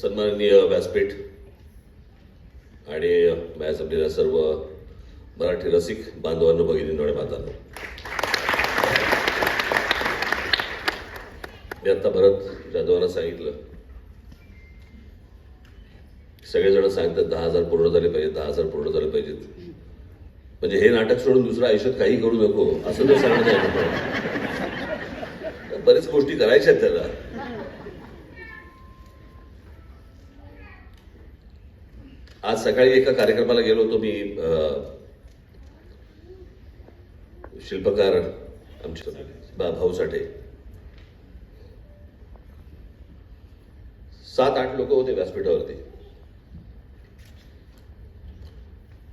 सन्माननीय व्यासपीठ आणि व्यास आपल्याला सर्व मराठी रसिक बांधवांनो भगिनींनो आणि मातांनो. मी आत्ता भरत जाधवांना सांगितलं सगळेजण सांगतात दहा हजार पूर्ण झाले पाहिजेत दहा हजार पूर्ण झाले पाहिजेत. म्हणजे हे नाटक सोडून दुसरं आयुष्यात काही करू नको असं तर सांगत आहे बरेच गोष्टी करायच्या आहेत त्याला. आज सकाळी एका कार्यक्रमाला गेलो होतो मी शिल्पकार आमचे भाऊ साठे. सात आठ लोक होते व्यासपीठावरती.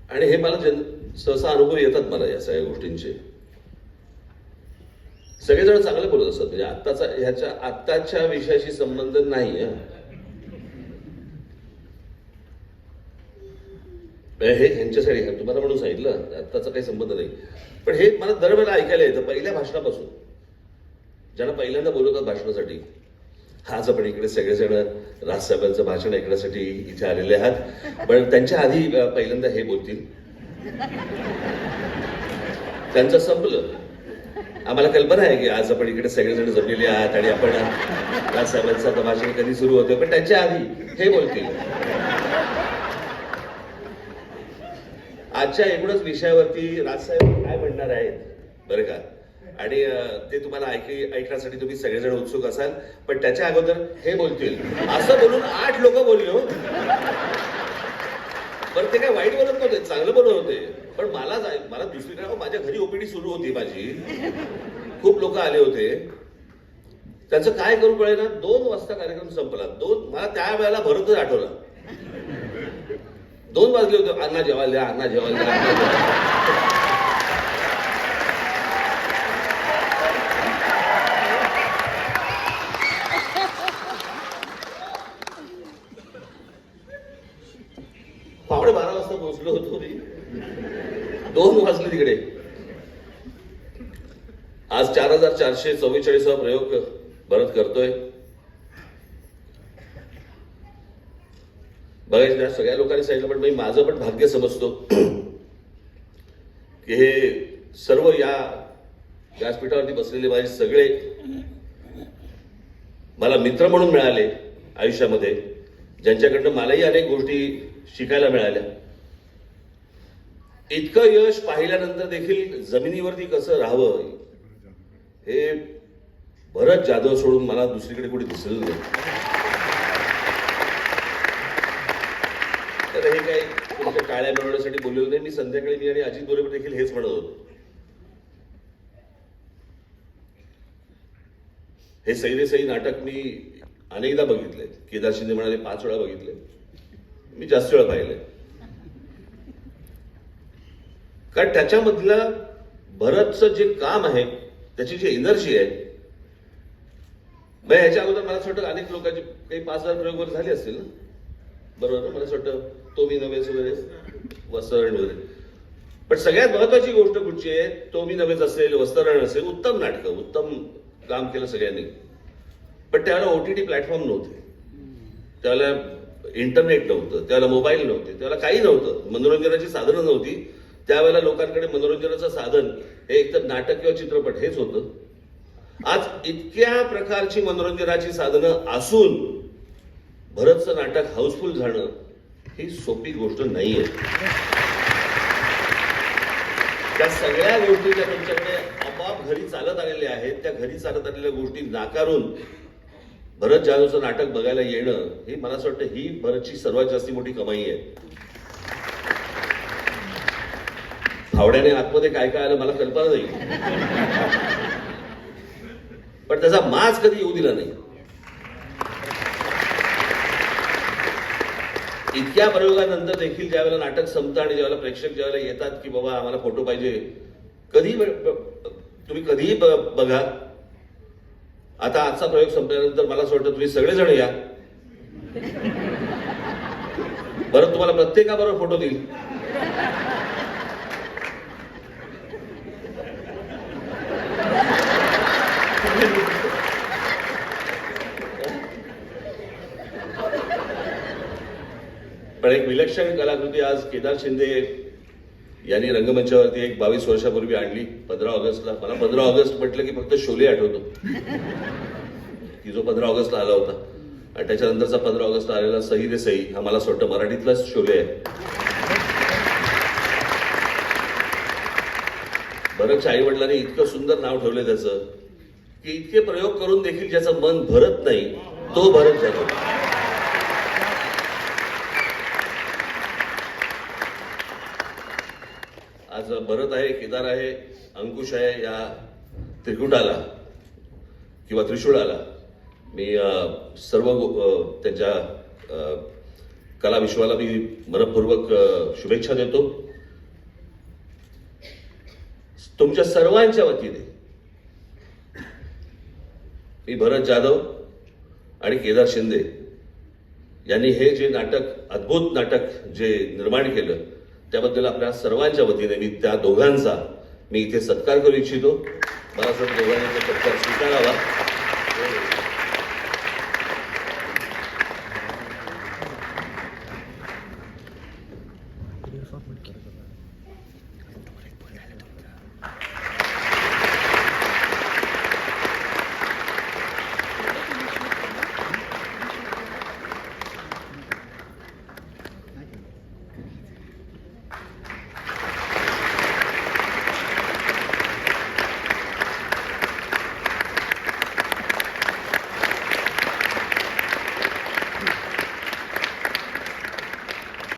आणि हे मला जन सहसा अनुभव येतात मला या सगळ्या गोष्टींचे. सगळेजण चांगले बोलत असतात म्हणजे आत्ताचा ह्याच्या आत्ताच्या विषयाशी संबंध नाही हे ह्यांच्यासाठी तुम्हाला म्हणून सांगितलं आत्ताचा काही संबंध नाही. पण हे मला दरवेळेला ऐकायला येतं पहिल्या भाषणापासून. ज्यांना पहिल्यांदा बोलवतात भाषणासाठी. आज आपण इकडे सगळेजण राजसाहेबांचं भाषण ऐकण्यासाठी इथे आलेले आहात. पण त्यांच्या आधी पहिल्यांदा हे बोलतील. त्यांचं संपलं. आम्हाला कल्पना आहे की आज आपण इकडे सगळेजण जमलेले आहात आणि आपण राजसाहेबांचं आता भाषण कधी सुरू होतं पण त्यांच्या आधी हे बोलतील. आजच्या एकूणच विषयावरती राजसाहेब काय म्हणणार आहेत? बरं का? आणि ते तुम्हाला ऐक ऐकण्यासाठी तुम्ही सगळेजण उत्सुक असाल पण त्याच्या अगोदर हे बोलतील. असं बोलून आठ लोक बोललो हो. ते काय वाईट बोलत नव्हते चांगलं बोलत होते. पण मला मला दुसरीकडे माझ्या घरी ओपीडी सुरू होती माझी. खूप लोक आले होते. त्यांचं काय करू कळे ना दोन वाजता कार्यक्रम संपला. दोन मला त्या वेळेला भरतच आठवला. दोन वाजले होते. अण्णा जेवायला द्या अण्णा जेवायला द्या अण्णा जेवायला पावणे बारा वाजता पोहोचलो होतो मी. दोन वाजले तिकडे. आज चार हजार चारशे चव्वेचाळीसावा प्रयोग भरत करतोय. बघायचं सगळ्या लोकांनी सांगितलं पण मी माझं पण भाग्य समजतो की हे सर्व या व्यासपीठावरती बसलेले माझे सगळे मला मित्र म्हणून मिळाले आयुष्यामध्ये ज्यांच्याकडनं मलाही अनेक गोष्टी शिकायला मिळाल्या. इतकं यश पाहिल्यानंतर देखील जमिनीवरती कसं राहावं हे भरत जाधव सोडून मला दुसरीकडे कुठे दिसलं नाही. तर हे काही तुमच्या काळ्या मिळवण्यासाठी बोललेलं नाही मी संध्याकाळी मी आणि अजित बरोबर देखील हेच म्हणत होतो. हे सैरे सई नाटक मी अनेकदा बघितले. केदार शिंदे म्हणाले पाच वेळा बघितले. मी जास्त वेळा पाहिले. कारण त्याच्यामधलं भरतचं जे काम आहे त्याची जी एनर्जी आहे मग ह्याच्या अगोदर मला असं वाटतं अनेक लोकांची काही पाच हजार प्रयोग वगैरे झाले असतील ना? बरोबर मला असं वाटतं तो मी नव्हेच वगैरे वसरण वगैरे. पण सगळ्यात महत्वाची गोष्ट कुठची आहे? तो मी नव्हेच असेल वस्त्रण असेल उत्तम नाटकं उत्तम काम केलं सगळ्यांनी. पण त्यावेळेला टी प्लॅटफॉर्म नव्हते. त्याला इंटरनेट नव्हतं त्याला मोबाईल नव्हते त्याला काही नव्हतं. मनोरंजनाची साधनं नव्हती. त्यावेळेला लोकांकडे मनोरंजनाचं साधन हे एकतर नाटक किंवा चित्रपट हेच होतं. आज इतक्या प्रकारची मनोरंजनाची साधनं असून भरतचं नाटक हाऊसफुल झालं ही सोपी गोष्ट नाहीये. त्या सगळ्या गोष्टी ज्या तुमच्याकडे आपाप घरी चालत आलेल्या आहेत त्या घरी चालत आलेल्या गोष्टी नाकारून भरत जाधवचं नाटक बघायला येणं हे मला असं वाटतं ही भरतची सर्वात जास्ती मोठी कमाई आहे. फावड्याने आतमध्ये काय काय आलं मला कल्पना नाही. पण त्याचा माज कधी येऊ दिला नाही. इतक्या प्रयोगानंतर देखील ज्यावेळेला नाटक संपतं आणि ज्यावेळेला प्रेक्षक ज्यावेळेला येतात की बाबा आम्हाला फोटो पाहिजे कधी तुम्ही कधीही ब- बघा. आता आजचा प्रयोग संपल्यानंतर मला असं वाटतं तुम्ही सगळेजण या. बरं तुम्हाला प्रत्येकाबरोबर फोटो देईल. कारण एक विलक्षण कलाकृती आज केदार शिंदे यांनी रंगमंचावरती एक बावीस वर्षापूर्वी आणली पंधरा ऑगस्टला. मला पंधरा ऑगस्ट म्हटलं की फक्त शोले आठवतो. की जो पंधरा ऑगस्टला आला होता. आणि त्याच्यानंतरचा पंधरा ऑगस्टला आलेला सही रे सही हा मला असं वाटतं मराठीतलाच शोले आहे. भरतच्या आई वडिलांनी इतकं सुंदर नाव ठेवलं त्याचं की इतके प्रयोग करून देखील ज्याचं मन भरत नाही तो भरत जातो. आज भरत आहे केदार आहे अंकुश आहे या त्रिकुटाला किंवा त्रिशूळाला मी सर्व त्यांच्या कलाविश्वाला कला विश्वाला मी मनपूर्वक शुभेच्छा देतो. तुमच्या सर्वांच्या वतीने मी भरत जाधव आणि केदार शिंदे यांनी हे जे नाटक अद्भुत नाटक जे निर्माण केलं त्याबद्दल आपल्या सर्वांच्या वतीने मी त्या दोघांचा मी इथे सत्कार करू इच्छितो. मला सर दोघांचा सत्कार स्वीकारावा.